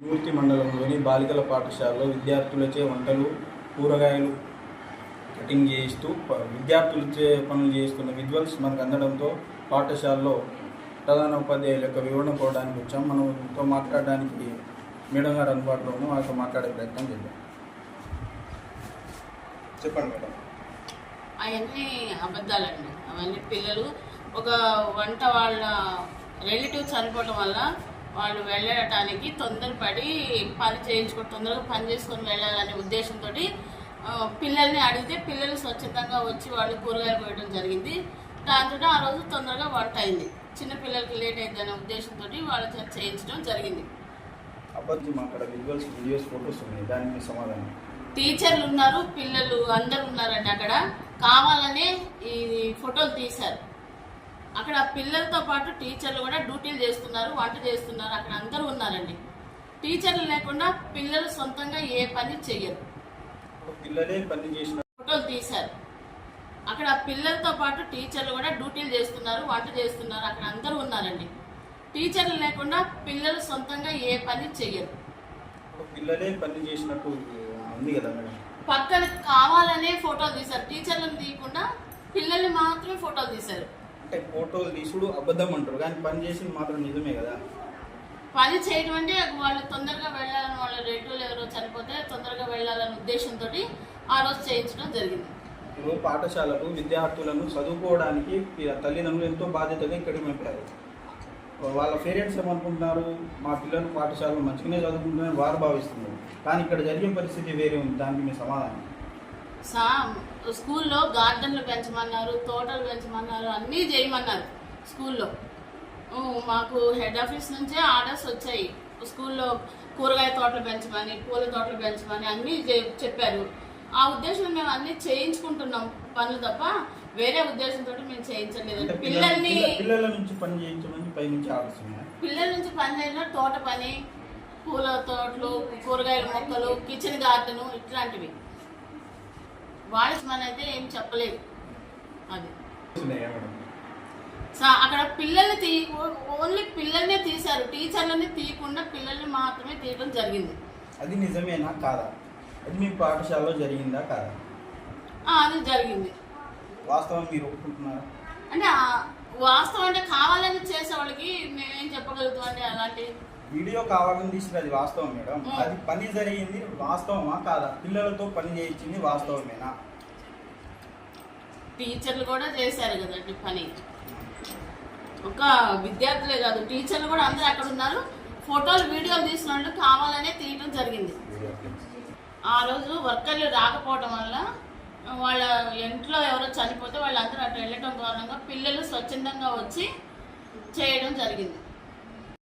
మూర్తి మండలంలోని బాలికల పాఠశాలలో విద్యార్థులచే వంటలు కూరగాయలు కటింగ్ చేయిస్తూ విద్యార్థులచే పనులు చేస్తున్న విజువల్స్ మనకు అందడంతో పాఠశాలలో ప్రధాన ఉపాధ్యాయుల యొక్క వివరణ కోవడానికి వచ్చాం. మనతో మాట్లాడడానికి మేడం గారు అందుబాటులో ఉన్నాం వాళ్ళతో మాట్లాడే ప్రయత్నం చేద్దాం. చెప్పండి మేడం. అవన్నీ అబద్ధాలండి. అవన్నీ పిల్లలు ఒక వంట వాళ్ళ రిలేటివ్ చనిపోవటం వల్ల వాళ్ళు వెళ్ళటానికి తొందరపడి పని చేయించుకొని తొందరగా పని చేసుకొని వెళ్ళాలనే ఉద్దేశంతో పిల్లల్ని అడిగితే పిల్లలు స్వచ్ఛందంగా వచ్చి వాళ్ళు కూరగాయలు కోయడం జరిగింది. దాంతో ఆ రోజు తొందరగా వంట అయింది. చిన్న పిల్లలకి లేట్ అయిందనే ఉద్దేశంతో వాళ్ళ చేయించడం జరిగింది. టీచర్లు ఉన్నారు పిల్లలు అందరు ఉన్నారండి అక్కడ. కావాలనే ఈ ఫోటోలు తీశారు. అక్కడ పిల్లలతో పాటు టీచర్లు కూడా డ్యూటీలు చేస్తున్నారు వంట చేస్తున్నారు అక్కడ అందరూ ఉన్నారండి. టీచర్లు లేకుండా పిల్లలు సొంతంగా ఏ పని చెయ్యరు. ఫోటోలు తీశారు. అక్కడ పిల్లలతో పాటు టీచర్లు కూడా డ్యూటీలు చేస్తున్నారు వంట చేస్తున్నారు అక్కడ అందరూ ఉన్నారండి. టీచర్లు లేకుండా పిల్లలు సొంతంగా ఏ పని చెయ్యరు. పిల్లలే పని చేసినట్టు ఉంది కదా మేడం. పక్కన కావాలనే ఫోటోలు తీశారు. టీచర్లను తీయకుండా పిల్లల్ని మాత్రమే ఫోటోలు తీశారు. అంటే ఫోటోలు తీసుడు అబద్ధం అంటారు. కానీ పని చేసింది మాత్రం నిజమే కదా? పని చేయడం అంటే వాళ్ళు తొందరగా వెళ్ళాలని వాళ్ళ రిలేటివ్లు ఎవరో చనిపోతే తొందరగా వెళ్ళాలనే ఉద్దేశంతో ఆ రోజు చేయించడం జరిగింది. ఇప్పుడు పాఠశాలకు విద్యార్థులను చదువుకోవడానికి తల్లిదండ్రులు ఎంతో బాధ్యతగా ఇక్కడికి పంపారు వాళ్ళ పేరెంట్స్ ఏమనుకుంటున్నారు? మా పిల్లలు పాఠశాలలో మంచిగానే చదువుకుంటున్నారని వారు భావిస్తున్నారు. కానీ ఇక్కడ జరిగే పరిస్థితి వేరే ఉంది. దానికి మీ సమాధానం. సా స్కూల్లో గార్డెన్లు పెంచమన్నారు తోటలు పెంచమన్నారు అన్నీ చేయమన్నారు స్కూల్లో. మాకు హెడ్ ఆఫీస్ నుంచే ఆర్డర్స్ వచ్చాయి. స్కూల్లో కూరగాయ తోటలు పెంచమని పూల తోటలు పెంచమని అన్నీ చెప్పారు. ఆ ఉద్దేశంలో మేము అన్నీ చేయించుకుంటున్నాం పనులు తప్ప వేరే ఉద్దేశంతో మేము చేయించలేదు. పిల్లల్ని పిల్లల నుంచి పని చేయించమని పై నుంచి పిల్లల నుంచి పని చేయడం తోట పని పూల తోటలు కూరగాయల మొక్కలు కిచెన్ గార్డెన్ ఇట్లాంటివి. వాయిస్మన్ అయితే ఏం చెప్పలేదు. అది. అక్కడ పిల్లల్ని తీ ఓన్లీ పిల్లల్నే తీశారు. టీచర్లని తీయకుండా పిల్లల్ని మాత్రమే తీయడం జరిగింది. అది నిజమేనా కాదా? అది మీ పాఠశాలలో జరిగిందా కాదా? అది జరిగింది. వాస్తవం మీరు ఒప్పుకుంటున్నారా? అంటే వాస్తవం అంటే కావాలని చేసే వాళ్ళకి మేమేం చెప్పగలుగుతాం అండి అలాంటి వీడియో కావాలని తీసిన అది వాస్తవం మేడం. అది పని జరిగింది వాస్తవమా కాదా? పిల్లలతో పని చేయించింది వాస్తవమేనా? టీచర్లు కూడా చేశారు కదండి పని. ఒక విద్యార్థులే కాదు టీచర్లు కూడా అందరూ అక్కడ ఉన్నారు. ఫోటోలు వీడియోలు తీసిన వాళ్ళు కావాలనే తీయడం జరిగింది. ఆ రోజు వర్కర్లు రాకపోవడం వల్ల వాళ్ళ ఇంట్లో ఎవరో చనిపోతే వాళ్ళందరూ అటు వెళ్ళటం కారణంగా పిల్లలు స్వచ్ఛందంగా వచ్చి చేయడం జరిగింది.